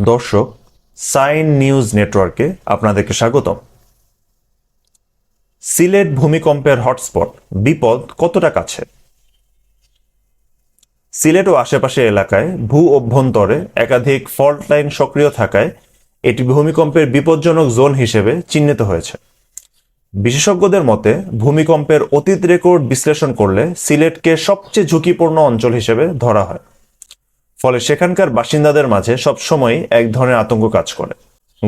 দর্শক, sign news নেটওয়ার্কে আপনাদেরকে স্বাগতম। সিলেট ভূমিকম্পের হটস্পট, বিপদ কতটা কাছে? সিলেট ও আশেপাশে এলাকায় ভূ অভ্যন্তরে একাধিক ফল্ট লাইন সক্রিয় থাকায় এটি ভূমিকম্পের বিপজ্জনক জোন হিসেবে চিহ্নিত হয়েছে। বিশেষজ্ঞদের মতে, ভূমিকম্পের অতীত রেকর্ড বিশ্লেষণ করলে সিলেটকে সবচেয়ে ঝুঁকিপূর্ণ অঞ্চল হিসেবে ধরা হয়। ফলে সেখানকার বাসিন্দাদের মাঝে সবসময় এক ধরনের আতঙ্ক কাজ করে।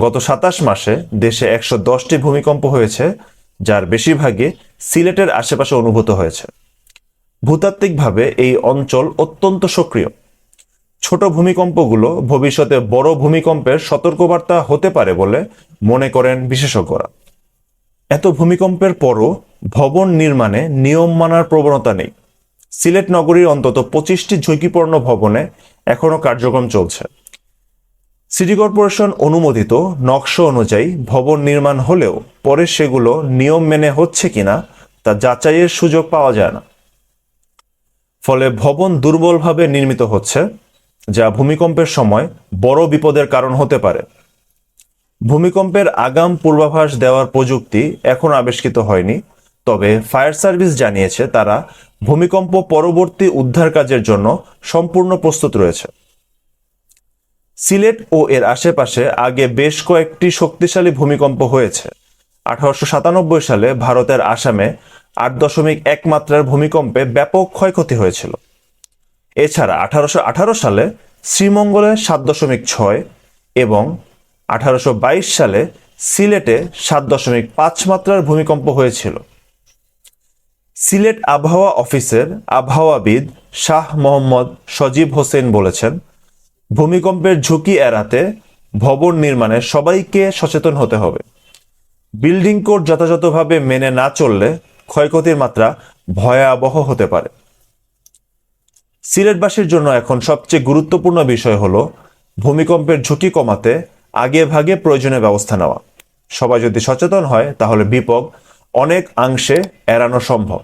গত সাতাশ মাসে দেশে একশো দশটি ভূমিকম্প হয়েছে, যার বেশিরভাগই সিলেটের আশেপাশে অনুভূত হয়েছে। ভূতাত্ত্বিকভাবে এই অঞ্চল অত্যন্ত সক্রিয়। ছোট ভূমিকম্পগুলো ভবিষ্যতে বড় ভূমিকম্পের সতর্কবার্তা হতে পারে বলে মনে করেন বিশেষজ্ঞরা। এত ভূমিকম্পের পরও ভবন নির্মাণে নিয়ম মানার প্রবণতা নেই। সিলেট নগরীর অন্তত পঁচিশটি ঝুঁকিপূর্ণ ভবনে এখনও কার্যক্রম চলছে। সিটি কর্পোরেশন অনুমোদিত নকশা অনুযায়ী ভবন নির্মাণ হলেও পরে সেগুলো নিয়ম মেনে হচ্ছে কিনা তা যাচাইয়ের সুযোগ পাওয়া যায় না। ফলে ভবন দুর্বলভাবে নির্মিত হচ্ছে, যা ভূমিকম্পের সময় বড় বিপদের কারণ হতে পারে। ভূমিকম্পের আগাম পূর্বাভাস দেওয়ার প্রযুক্তি এখন আবিষ্কৃত হয়নি, তবে ফায়ার সার্ভিস জানিয়েছে তারা ভূমিকম্প পরবর্তী উদ্ধার কাজের জন্য সম্পূর্ণ প্রস্তুত রয়েছে। সিলেট ও এর আশেপাশে আগে বেশ কয়েকটি শক্তিশালী ভূমিকম্প হয়েছে। আঠারোশো সাতানব্বই সালে ভারতের আসামে আট দশমিক এক মাত্রার ভূমিকম্পে ব্যাপক ক্ষয়ক্ষতি হয়েছিল। এছাড়া আঠারোশো আঠারো সালে শ্রীমঙ্গলে সাত দশমিক ছয় এবং আঠারোশো বাইশ সালে সিলেটে সাত দশমিক পাঁচ মাত্রার ভূমিকম্প হয়েছিল। সিলেট আবহাওয়া অফিসের আবহাওয়াবিদ শাহ মোহাম্মদ সজীব হোসেন বলেছেন, ভূমিকম্পের ঝুঁকি এড়াতে ভবন নির্মাণে সবাইকে সচেতন হতে হবে। বিল্ডিং কোড যথাযথভাবে মেনে না চললে ক্ষয়ক্ষতির মাত্রা ভয়াবহ হতে পারে। সিলেটবাসীর জন্য এখন সবচেয়ে গুরুত্বপূর্ণ বিষয় হলো ভূমিকম্পের ঝুঁকি কমাতে আগে ভাগে প্রয়োজনীয় ব্যবস্থা নেওয়া। সবাই যদি সচেতন হয়, তাহলে বিপদ অনেক অংশে এড়ানো সম্ভব।